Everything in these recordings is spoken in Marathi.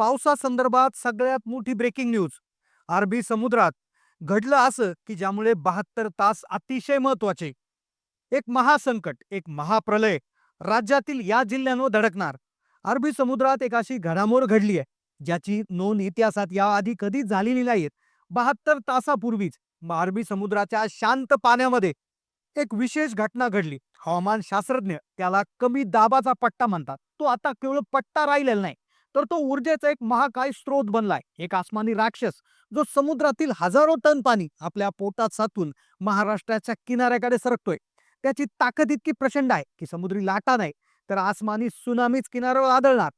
पावसासंदर्भात सगळ्यात मोठी ब्रेकिंग न्यूज अरबी समुद्रात घडलं असं की ज्यामुळे बहात्तर तास अतिशय महत्त्वाचे एक महासंकट एक महाप्रलय राज्यातील या जिल्ह्यांवर धडकणार. अरबी समुद्रात एक अशी घडामोड घडली आहे ज्याची नोंद इतिहासात याआधी कधीच झालेली नाहीत बहात्तर तासापूर्वीच अरबी समुद्राच्या शांत पाण्यामध्ये एक विशेष घटना घडली. हवामान शास्त्रज्ञ त्याला कमी दाबाचा पट्टा म्हणतात. तो आता केवळ पट्टा राहिलेला नाही तर तो ऊर्जेचा एक महाकाय स्रोत बनलाय. एक आसमानी राक्षस जो समुद्रातील हजारो टन पाणी आपल्या पोटात साचून महाराष्ट्राच्या किनाऱ्याकडे सरकतोय. त्याची ताकद इतकी प्रचंड आहे की समुद्री लाटा नाही तर आसमानी सुनामीच किनाऱ्यावर आदळणार.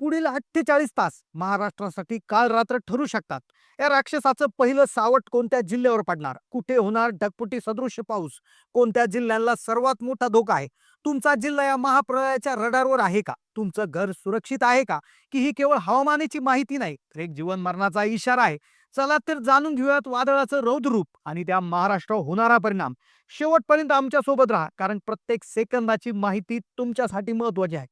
पुढील अठ्ठेचाळीस तास महाराष्ट्रासाठी काल रात्र ठरू शकतात. या राक्षसाचं पहिलं सावट कोणत्या जिल्ह्यावर पडणार? कुठे होणार ढगपुटी सदृश्य पाऊस? कोणत्या जिल्ह्यांना सर्वात मोठा धोका आहे? तुमचा जिल्हा या महाप्रळयाच्या रडारवर आहे का? तुमचं घर सुरक्षित आहे का? की ही केवळ हवामानाची माहिती नाही तर एक जीवन मरणाचा इशारा आहे. चला तर जाणून घेऊयात वादळाचं रौद्रूप आणि त्या महाराष्ट्रावर होणारा परिणाम. शेवटपर्यंत आमच्यासोबत राहा कारण प्रत्येक सेकंदाची माहिती तुमच्यासाठी महत्वाची आहे.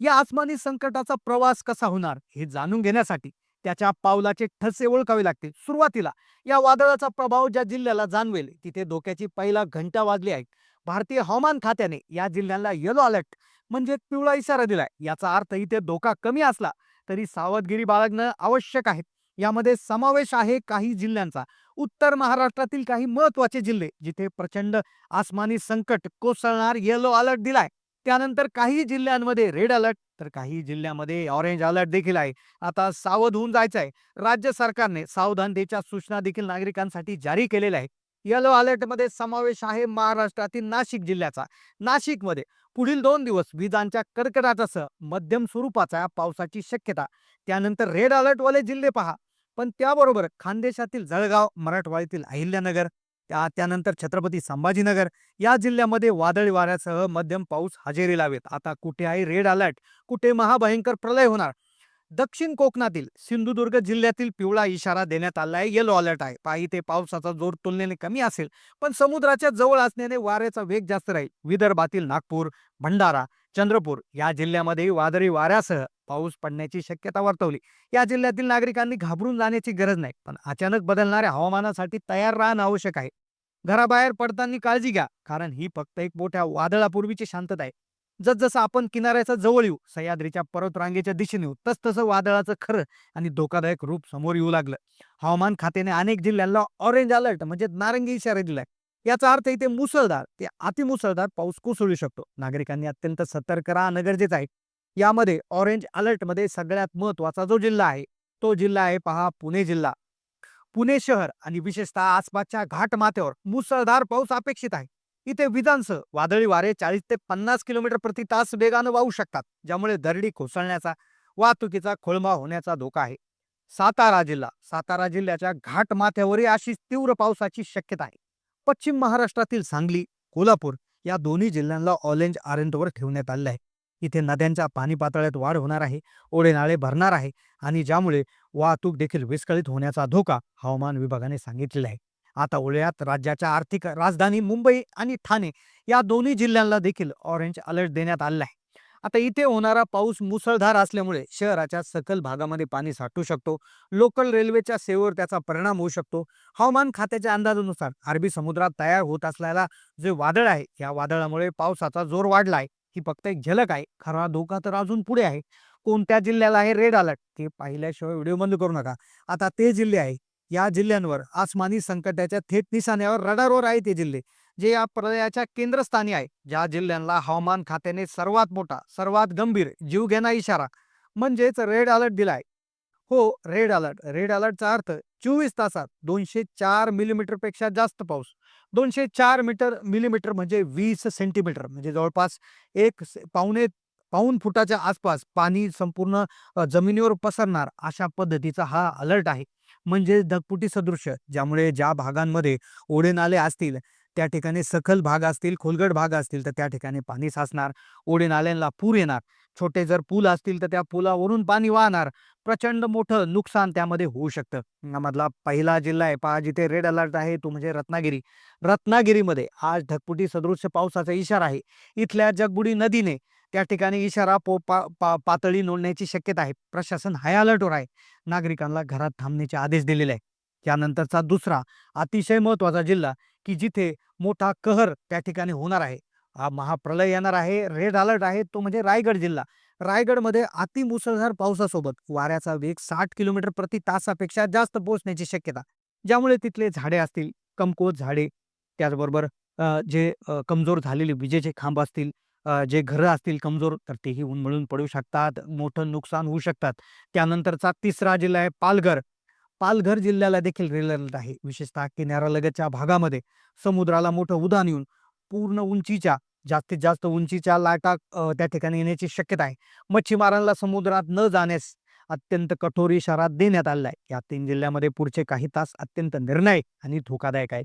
या आसमानी संकटाचा प्रवास कसा होणार हे जाणून घेण्यासाठी त्याच्या पावलाचे ठसे ओळखावे लागतील. सुरुवातीला या वादळाचा प्रभाव ज्या जिल्ह्याला जाणवेल तिथे धोक्याची पहिला घंटा वाजली आहे. भारतीय हवामान खात्याने या जिल्ह्यांना येलो अलर्ट म्हणजे पिवळा इशारा दिलाय. याचा अर्थ इथे धोका कमी असला तरी सावधगिरी बाळगणं आवश्यक आहे. यामध्ये समावेश आहे काही जिल्ह्यांचा. उत्तर महाराष्ट्रातील काही महत्त्वाचे जिल्हे जिथे प्रचंड आसमानी संकट कोसळणार येलो अलर्ट दिलाय. त्यानंतर काही जिल्ह्यांमध्ये रेड अलर्ट तर काही जिल्ह्यामध्ये ऑरेंज अलर्ट देखील आहे. आता सावध होऊन जायचं आहे राज्य सरकारने सावधानतेच्या सूचना देखील नागरिकांसाठी जारी केलेल्या आहे येलो अलर्टमध्ये समावेश आहे महाराष्ट्रातील नाशिक जिल्ह्याचा. नाशिकमध्ये पुढील दोन दिवस विजांच्या कडकडाटासह मध्यम स्वरूपाचा पावसाची शक्यता. त्यानंतर रेड अलर्टवाले जिल्हे पहा. पण त्याबरोबर खानदेशातील जळगाव मराठवाड्यातील अहिल्यानगर त्या त्यानंतर छत्रपती संभाजीनगर या जिल्ह्यामध्ये वादळी वाऱ्यासह मध्यम पाऊस हजेरी लावेत. आता कुठे आहे रेड अलर्ट कुठे महाभयंकर प्रलय होणार? दक्षिण कोकणातील सिंधुदुर्ग जिल्ह्यातील पिवळा इशारा देण्यात आला आहे येलो अलर्ट आहे. पायी ते पावसाचा जोर तुलनेने कमी असेल पण समुद्राच्या जवळ असण्याने वाऱ्याचा वेग जास्त राहील. विदर्भातील नागपूर भंडारा चंद्रपूर या जिल्ह्यामध्ये वादळी वाऱ्यासह पाऊस पडण्याची शक्यता वर्तवली. या जिल्ह्यातील नागरिकांनी घाबरून जाण्याची गरज नाही पण अचानक बदलणाऱ्या हवामानासाठी तयार राहणं आवश्यक आहे. घराबाहेर पडताना काळजी घ्या कारण ही फक्त एक मोठ्या वादळापूर्वीची शांतता आहे. जसजसं आपण किनाऱ्याच्या जवळ येऊ सह्याद्रीच्या पर्वतरांगेच्या दिशेने येऊ तसतसं वादळाचं खरं आणि धोकादायक रूप समोर येऊ लागलं. हवामान खात्याने अनेक जिल्ह्यांना ऑरेंज अलर्ट म्हणजे नारंगी इशारा दिलाय. याचा अर्थ इथे मुसळधार ते अतिमुसळधार पाऊस कोसळू शकतो. नागरिकांनी अत्यंत सतर्क राहणं गरजेचं आहे. यामध्ये ऑरेंज अलर्टमध्ये सगळ्यात महत्त्वाचा जो जिल्हा आहे तो जिल्हा आहे पहा पुणे जिल्हा. पुणे शहर आणि विशेषतः आसपासच्या घाटमाथ्यावर मुसळधार पाऊस अपेक्षित आहे. इथे विजांसह वादळी वारे चाळीस ते पन्नास किलोमीटर प्रति तास वेगानं वाहू शकतात ज्यामुळे दरडी कोसळण्याचा वाहतुकीचा खोळंबा होण्याचा धोका आहे. सातारा जिल्हा सातारा जिल्ह्याच्या घाट माथ्यावरही अशी तीव्र पावसाची शक्यता आहे. पश्चिम महाराष्ट्रातील सांगली कोल्हापूर या दोन्ही जिल्ह्यांना ऑरेंज ऑरेंजवर ठेवण्यात आले आहे. इथे नद्यांच्या पाणी पातळ्यात वाढ होणार आहे ओढे नाळे भरणार आहे आणि ज्यामुळे वाहतूक देखील विस्कळीत होण्याचा धोका हवामान विभागाने सांगितलेला आहे. आता उळ्यात राज्याच्या आर्थिक राजधानी मुंबई आणि ठाणे या दोन्ही जिल्ह्यांना देखील ऑरेंज अलर्ट देण्यात आलेला आहे. आता इथे होणारा पाऊस मुसळधार असल्यामुळे शहराच्या सकल भागामध्ये पाणी साठू शकतो. लोकल रेल्वेच्या सेवेवर त्याचा परिणाम होऊ शकतो. हवामान खात्याच्या अंदाजानुसार अरबी समुद्रात तयार होत असलेला जे वादळ आहे या वादळामुळे पावसाचा जोर वाढला आहे. ही फक्त एक झलक आहे. खरा धोका तर अजून पुढे आहे. कोणत्या जिल्ह्याला आहे रेड अलर्ट ते पाहिल्याशिवाय व्हिडिओ बंद करू नका. आता ते जिल्हे आहे या जिल्ह्यांवर आसमानी संकटाच्या थेट निशाण्यावर रडारवर आहे ते जिल्हे जे या प्रलयाच्या केंद्रस्थानी आहे. ज्या जिल्ह्यांना हवामान खात्याने सर्वात मोठा सर्वात गंभीर जीवघेणा इशारा म्हणजेच रेड अलर्ट दिलाय. हो रेड अलर्ट रेड अलर्टचा अर्थ चोवीस तासात दोनशे चार मिलीमीटरपेक्षा जास्त पाऊस. दोनशे चार मीटर मिलीमीटर म्हणजे वीस सेंटीमीटर म्हणजे जवळपास एक पावणे पाऊन फुटाच्या आसपास पाणी संपूर्ण जमिनीवर पसरणार अशा पद्धतीचा हा अलर्ट आहे. म्हणजे ढगपुटी सदृश्य ज्यामुळे ज्या भागांमध्ये ओढे नाले असतील त्या ठिकाणी सखल भाग असतील खोलगट भाग असतील तर त्या ठिकाणी पाणी साचणार ओढे नाल्यांना पूर येणार. छोटे जर पूल असतील तर त्या पुलावरून पाणी वाहणार. प्रचंड मोठं नुकसान त्यामध्ये होऊ शकतं. मधला पहिला जिल्हा आहे पहा जिथे रेड अलर्ट आहे तो म्हणजे रत्नागिरी. रत्नागिरीमध्ये आज ढगपुटी सदृश्य पावसाचा इशारा आहे. इथल्या जगबुडी नदीने त्या ठिकाणी इशारा पो पा पा पातळी नोंदण्याची शक्यता आहे. प्रशासन हाय अलर्टवर आहे. नागरिकांना घरात थांबण्याचे आदेश दिलेले आहे त्यानंतरचा दुसरा अतिशय महत्त्वाचा जिल्हा की जिथे मोठा कहर त्या ठिकाणी होणार आहे. हा महाप्रलय येणार आहे. रेड अलर्ट आहे. तो म्हणजे रायगड जिल्हा. रायगडमध्ये अति मुसळधार पावसासोबत वाऱ्याचा वेग साठ किलोमीटर प्रति तासापेक्षा जास्त पोहोचण्याची शक्यता. ज्यामुळे तिथले झाडे असतील कमकुवत झाडे त्याचबरोबर जे कमजोर झालेले विजेचे खांब असतील जे घरं असतील कमजोर तर तेही उन्मळून पडू शकतात मोठं नुकसान होऊ शकतात. त्यानंतरचा तिसरा जिल्हा आहे पालघर. पालघर जिल्ह्याला देखील रेल अलर्ट आहे. विशेषतः किनाऱ्यालगतच्या भागामध्ये समुद्राला मोठं उदान येऊन पूर्ण उंचीच्या जास्तीत जास्त उंचीच्या लाटा त्या ठिकाणी येण्याची शक्यता आहे. मच्छीमारांना समुद्रात न जाण्यास अत्यंत कठोर इशारा देण्यात आलेला आहे. या तीन जिल्ह्यामध्ये पुढचे काही तास अत्यंत निर्णायक आणि धोकादायक आहेत.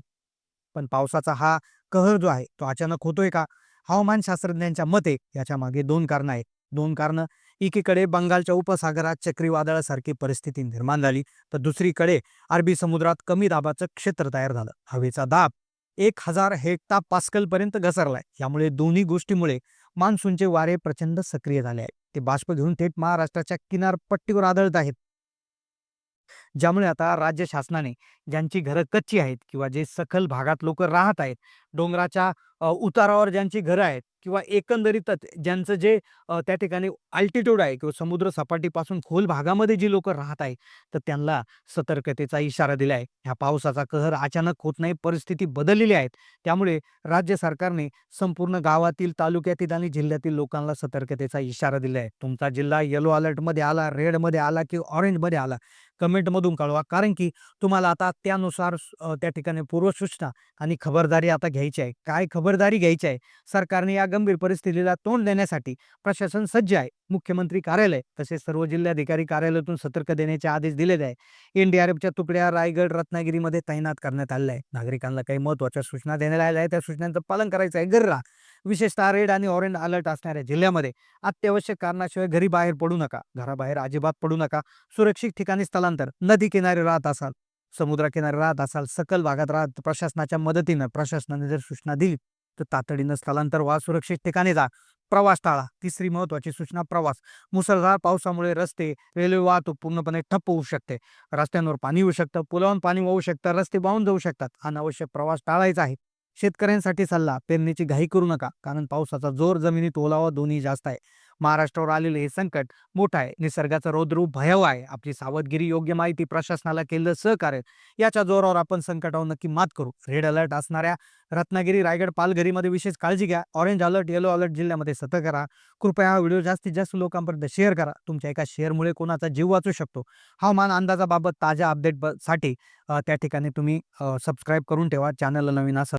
पण पावसाचा हा कहर जो आहे तो अचानक होतोय का? हवामान शास्त्रज्ञांच्या मते याच्या मागे दोन कारणं आहेत. दोन कारणं एकीकडे बंगालच्या उपसागरात चक्रीवादळासारखी परिस्थिती निर्माण झाली तर दुसरीकडे अरबी समुद्रात कमी दाबाचं क्षेत्र तयार झालं. हवेचा दाब एक हजार हेक्टा पास्कल पर्यंत घसरलाय. यामुळे दोन्ही गोष्टीमुळे मान्सूनचे वारे प्रचंड सक्रिय झाले आहेत. ते बाष्प घेऊन थेट महाराष्ट्राच्या किनारपट्टीवर आदळत आहेत. ज्यामुळे आता राज्य शासनाने ज्यांची घरं कच्ची आहेत किंवा जे सखल भागात लोक राहत आहेत डोंगराच्या उतारावर ज्यांची घरं आहेत किंवा एकंदरीतच ज्यांचं जे त्या ठिकाणी अल्टिट्यूड आहे किंवा समुद्र सपाटीपासून खोल भागामध्ये जी लोक राहत आहे तर त्यांना सतर्कतेचा इशारा दिला आहे. ह्या पावसाचा कहर अचानक होत नाही परिस्थिती बदललेली आहेत. त्यामुळे राज्य सरकारने संपूर्ण गावातील तालुक्यातील आणि जिल्ह्यातील लोकांना सतर्कतेचा इशारा दिला आहे. तुमचा जिल्हा येलो अलर्टमध्ये आला रेडमध्ये आला की ऑरेंजमध्ये आला कमेंटमधून कळवा. कारण की तुम्हाला आता त्यानुसार त्या ठिकाणी पूर्वसूचना आणि खबरदारी आता घ्यायची आहे. काय खबरदारी घ्यायची आहे? सरकारने या गंभीर परिस्थितीला तोंड देण्यासाठी प्रशासन सज्ज आहे. मुख्यमंत्री कार्यालय तसेच सर्व जिल्हाधिकारी कार्यालयातून सतर्क देण्याचे आदेश दिलेले आहे एनडीआरएफच्या तुकड्या रायगड रत्नागिरीमध्ये तैनात करण्यात आल्या आहे नागरिकांना काही महत्त्वाच्या सूचना देण्यात आलेल्या आहेत. त्या सूचनांचं पालन करायचं आहे. गर्रा विशेषतः रेड आणि ऑरेंज अलर्ट असणाऱ्या जिल्ह्यामध्ये अत्यावश्यक कारणाशिवाय घरी बाहेर पडू नका. घराबाहेर अजिबात पडू नका. सुरक्षित ठिकाणी स्थलांतर. नदी किनारी राहत असाल समुद्रकिनारी राहत असाल सकल भागात राहत प्रशासनाच्या मदतीनं प्रशासनाने जर सूचना दिली तर तातडीनं स्थलांतर व्हा सुरक्षित ठिकाणी जा. प्रवास टाळा. तिसरी महत्वाची सूचना प्रवास. मुसळधार पावसामुळे रस्ते रेल्वे वाहतूक पूर्णपणे ठप्प होऊ शकते. रस्त्यांवर पाणी येऊ शकतं पुलावून पाणी वाहू शकतं रस्ते वाहून जाऊ शकतात. अनावश्यक प्रवास टाळायचा आहे. शेतकऱ्यांसाठी सल्ला पेरणीची घाई करू नका कारण पावसाचा जोर जमिनीत ओलावा दोन्ही जास्त आहे. महाराष्ट्रावर आलेलं हे संकट मोठं आहे. निसर्गाचं रौद्रूप भयावह आहे. आपली सावधगिरी योग्य माहिती प्रशासनाला केलं सहकार्य. याच्या जोरावर आपण संकटावर नक्की मात करू. रेड अलर्ट असणाऱ्या रत्नागिरी रायगड पालघरीमध्ये विशेष काळजी घ्या. ऑरेंज अलर्ट येलो अलर्ट जिल्ह्यामध्ये सतर्क करा कृपया हा व्हिडिओ जास्तीत जास्त लोकांपर्यंत शेअर करा. तुमच्या एका शेअरमुळे कोणाचा जीव वाचू शकतो. हवामान अंदाजाबाबत ताज्या अपडेटसाठी त्या ठिकाणी तुम्ही सबस्क्राईब करून ठेवा. चॅनलला नवीन असं